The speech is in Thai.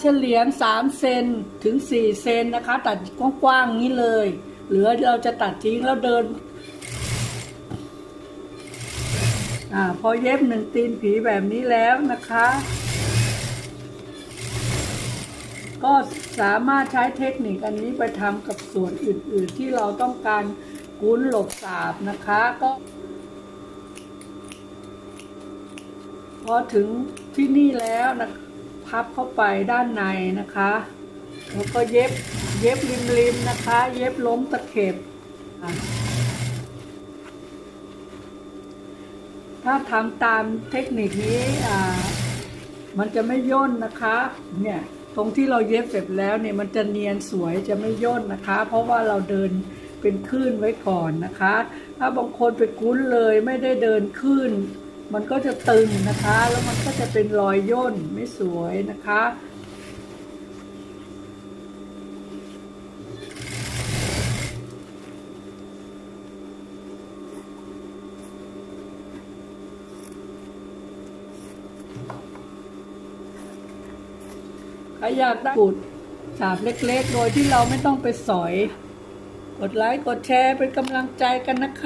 เฉลียง3เซนถึง 4 เซนนะคะ ตัดกว้างๆนี้เลย เหลือเราจะตัดทิ้งแล้วเดินอ่าพอเย็บหนึ่งตีนผีแบบนี้แล้วนะคะ ก็สามารถใช้เทคนิคอันนี้ไปทำกับส่วนอื่นๆ ที่เราต้องการกุ้นหลบสาบนะคะ ก็พอถึงที่นี่แล้วนะ พับเข้าไปด้านในนะคะ แล้วก็เย็บเย็บริมๆนะคะ เย็บล้มตะเข็บ ถ้าทำตามเทคนิคนี้มันจะไม่ย่นนะคะ เนี่ยตรงที่เราเย็บเสร็จแล้วเนี่ยมันจะเนียนสวยจะไม่ย่นนะคะ เพราะว่าเราเดินเป็นคลื่นไว้ก่อนนะคะ ถ้าบางคนไปกุ้นเลยไม่ได้เดินคลื่น มันก็จะตึงนะคะ แล้วมันก็จะเป็นรอยย่นไม่สวยนะคะ ใครอยากได้ปูดสาบเล็กๆ โดยที่เราไม่ต้องไปสอย กดไลค์ กดแชร์เป็นกำลังใจกันนะคะ